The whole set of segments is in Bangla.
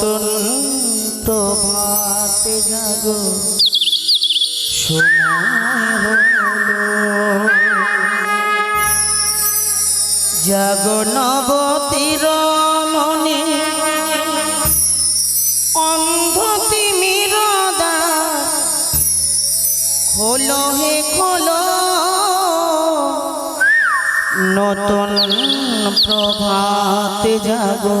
নতুন প্রভাতে জাগো। জাগো নবতীর মনে অন্ধ তিমির দ্বার খোলো হে খোলো। নতুন প্রভাতে জাগো।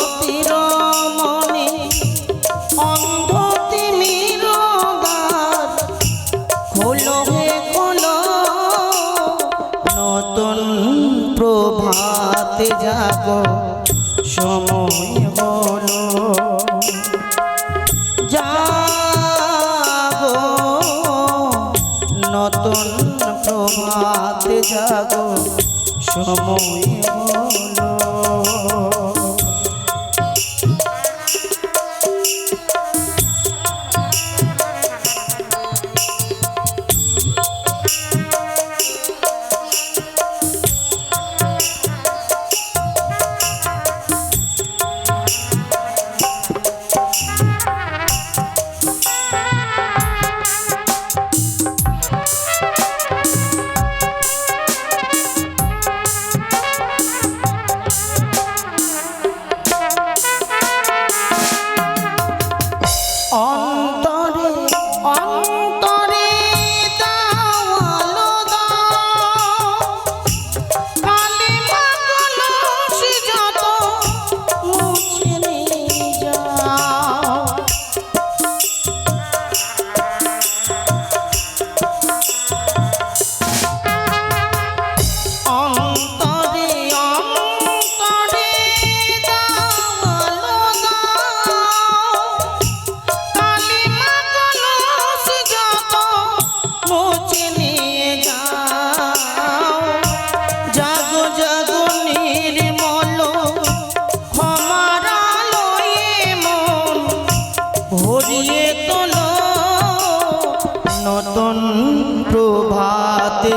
নতুন প্রভাতে যাব। সময় হলো যাব। নতুন প্রভাতে যাব। সময় হলো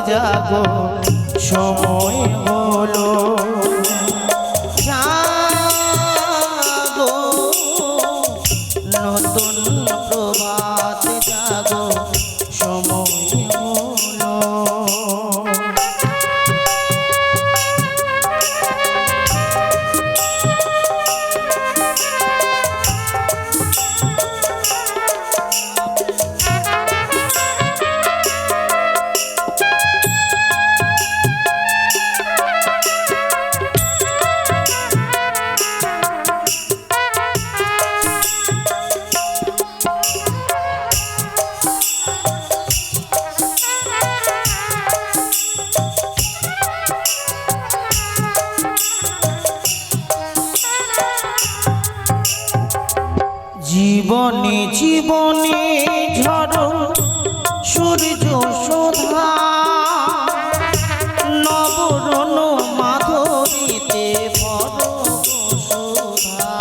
জাগো সময় হলো জীবনে জীবনে ঝড় সূর্য শোধা। নবরণ শোধা।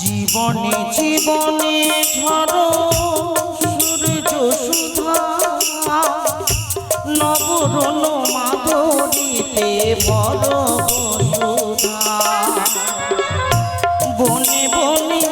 জীবনে জীবনে ঝড় বলো বসুধা বনে বনে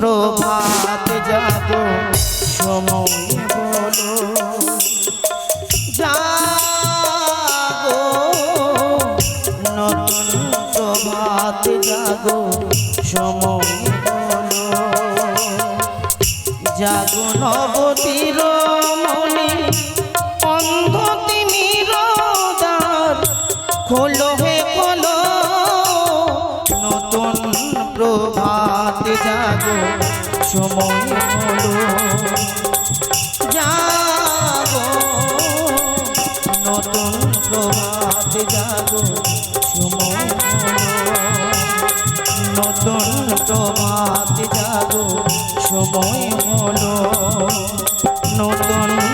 প্রভাত যাব সময় বলো। জাগো নতুন প্রভাত জাগো সময় বলো। জাগো সময় হলো। নতুন প্রভাত জাগো সময় হলো। নতুন প্রভাত জাগো সময় হলো। নতুন